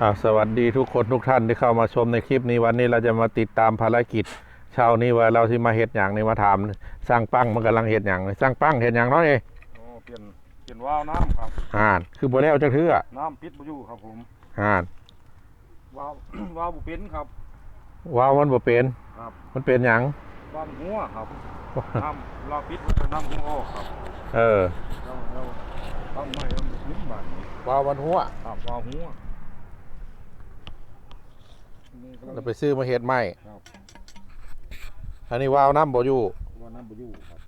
อ่าสวัสดีทุกคนทุกท่านที่เข้ามาชมในคลิปนี้วันนี้เราจะมาติดตามภารกิจเช้านี้ว่าเราที่มาเฮ็ดอย่างนี้มาถามสร้างปั้งมันกำลังเฮ็ดอย่างสร้างปั้งเฮ็ดอย่างเน้อยเองโอ้เปลี่ยนเปลี่ยนวาล์วน้ำครับอ่านคือบ่แล้วจักเทื่อน้ำปิดบ่อยู่ครับผมอ่านวาล์ววาล์วบ่เป็นครับว้าวมันบ่เป็นครับมันเป็นหยังวาล์วหัวครับน้ำเราปิดมันจะน้ำหัวออกครับ เออเราเราตั้งไม้เราขึ้นบ้านว้าวมันหัวครับวาล์วหัว นี่กำลังเราไปซื้อมาเฮ็ดใหม่ครับอันนี้ว้าวน้ำบ่อยู่ว่าน้ำบ่อยู่ครับ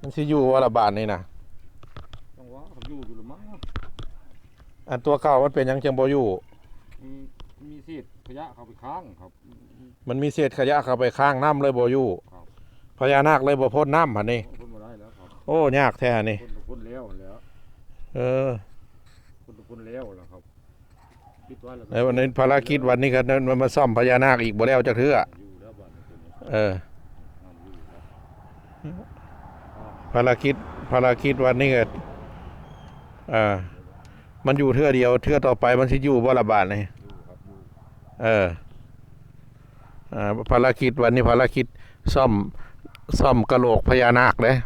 มันสิอยู่ว่าละบาทนี่นะต้องว่าเขาอยู่อยู่หรือมั้งอันตัวเก่ามันเป็นหยังจังบ่อยู่มีมีเศษขยะเข้าไปค้างครับ มันมีเศษขยะเข้าไปข้างน้ำเลยบ่อยู่ครับ พญานาคเลยบ่พ่นน้ำหั่นนี่คนบ่ได้แล้วครับโอ้ยากแท้หั่นนี่คนทุกคนแล้วแล้วเออ คนทุกคนแล้วแล้วครับ ปิดไว้แล้วก็แล้ววันนี้ภารกิจวันนี้ก็มันมาซ่อมพญานาคอีกบ่แล้วจักเทื่ออยู่แล้วบ้านนี้เออน้ำอยู่ครับภารกิจภารกิจวันนี้ก็อ่ามันอยู่เทื่อเดียวเทื่อต่อไปมันสิอยู่บ่ละบาทนี่อยู่ครับอยู่เอออ่าภารกิจวันนี้ภารกิจซ่อมซ่อมกะโหลกพญานาคเลย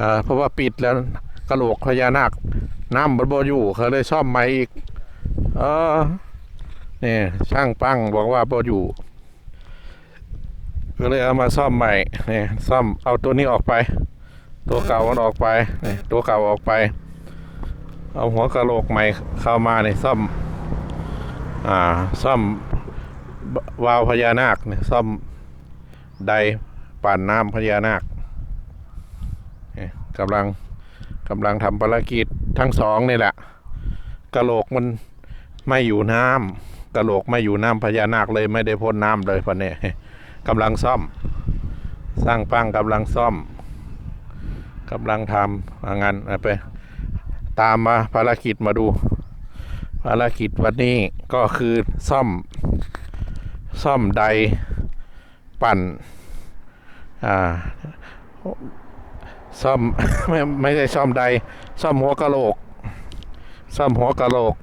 อ่าเพราะว่าปิดแล้วกะโหลกพญานาคน้ำมันบ่อยู่เขาเลยซ่อมใหม่อีก เออนี่ช่างปั้งบอกว่าบ่อยู่ ก็เลยเอามาซ่อมใหม่นี่ซ่อมเอาตัวนี้ออกไป ตัวเก่ามันออกไปนี่ตัวเก่าออกไป เอาหัวกะโหลกใหม่เข้ามาในซ่อม อ่า ซ่อมวาล์วพญานาคเนี่ยซ่อมไดปั่นน้ำพญานาคนี่กำลังกำลังทำภารกิจทั้งสองนี่แหละกะโหลกมัน ไม่อยู่น้ำกระโหลกไม่อยู่น้ำพญานาคเลยไม่ได้พ่นน้ำเลยพะเนี่ยกำลังซ่อม สร้างปั้งกำลังซ่อมกำลังทำว่านไปตามมาภารกิจมาดู ภารกิจวันนี้ก็คือซ่อม ซ่อมไดปั่นอ่าซ่อมไม่ไม่ใช่ซ่อมไดซ่อมหัวกะโหลก ซ่อมหัวกะโหลก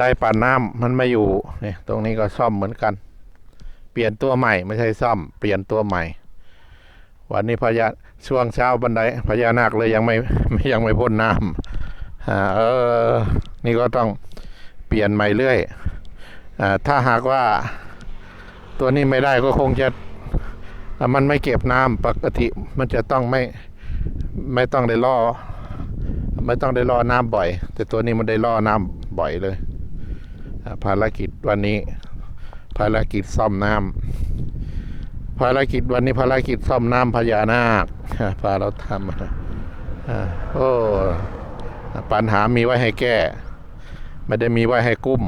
ได้ปั่นน้ำมันไม่อยู่นี่ตรงนี้ก็ซ่อมเหมือนกัน เปลี่ยนตัวใหม่ไม่ใช่ซ่อม เปลี่ยนตัวใหม่ วันนี้พญาช่วงเช้าบันไดพญานาคเลยยังไม่ยังไม่พ่นน้ำอ่าเออ นี่ก็ต้องเปลี่ยนใหม่เรื่อยอ่าถ้าหากว่าตัวนี้ไม่ได้ก็คงจะมันไม่เก็บน้ำปกติ มันจะต้องไม่ไม่ต้องได้ล่อ ไม่ต้องได้ล่อน้ำบ่อย แต่ตัวนี้มันได้ล่อน้ำบ่อยเลย ภารกิจวันนี้ ภารกิจซ่อมน้ำภารกิจวันนี้ภารกิจซ่อมน้ำพญานาคพาเราทำอ่าโอ้ปัญหามีไว้ให้แก้ ไม่ได้มีไว้ให้กุ้ม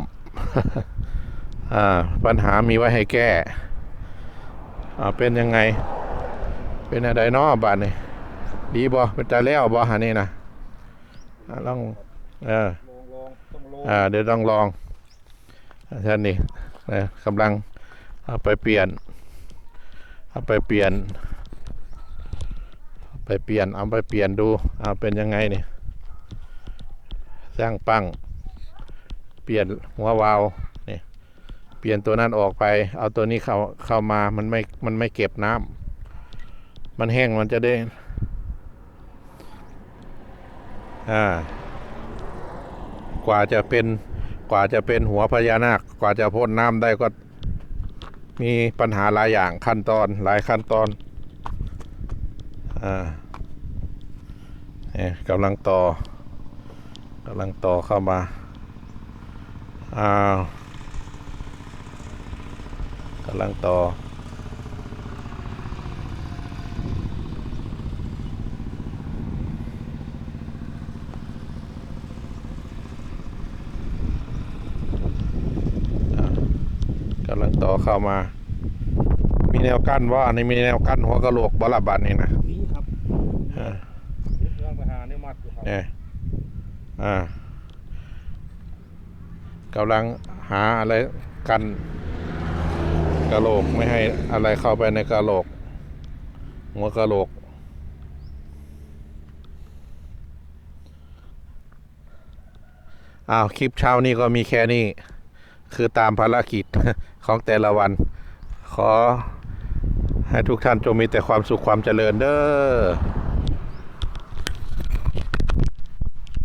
อ่าปัญหามีไว้ให้แก้อ่าเป็นยังไง เป็นอะไรเนาะบ้านนี้ดีบ่เป็นตาแล้วบ่หานี่นะอ่าลองเออลองลองต้องลองอ่าเดี๋ยวต้องลอง ท่านนี่นะกำลังเอาไปเปลี่ยนเอาไปเปลี่ยน ไปเปลี่ยนเอาไปเปลี่ยนดูเอาเป็นยังไงนี่สร้างปังเปลี่ยนหัววาวนี่เปลี่ยนตัวนั้นออกไป เอาตัวนี้เข้าเข้ามามันไม่มันไม่เก็บน้ำมันแห้งมันจะได้อ่ากว่าจะเป็น กว่าจะเป็นหัวพญานาคกว่าจะพ่นน้ำได้ก็มีปัญหาหลายอย่างขั้นตอนหลายขั้นตอนอ่าเนี่ยกำลังต่อกำลังต่อเข้ามาอ้าวกำลังต่อ กำลังต่อเข้ามา มีแนวกั้นว่าอันนี้มีแนวกั้นหัวกะโหลกบลาบัดนี่นะนี่ครับอ่าเดี๋ยวเรื่องไปหาเนี่ยมัดอยู่ครับเนี่ยอ่ากำลังหาอะไรกันกะโหลกไม่ให้อะไรเข้าไปในกะโหลก หัวกะโหลกอ้าวคลิปเช้านี้ก็มีแค่นี้ คือตามภารกิจของแต่ละวัน ขอให้ทุกท่านจงมีแต่ความสุขความเจริญเด้อ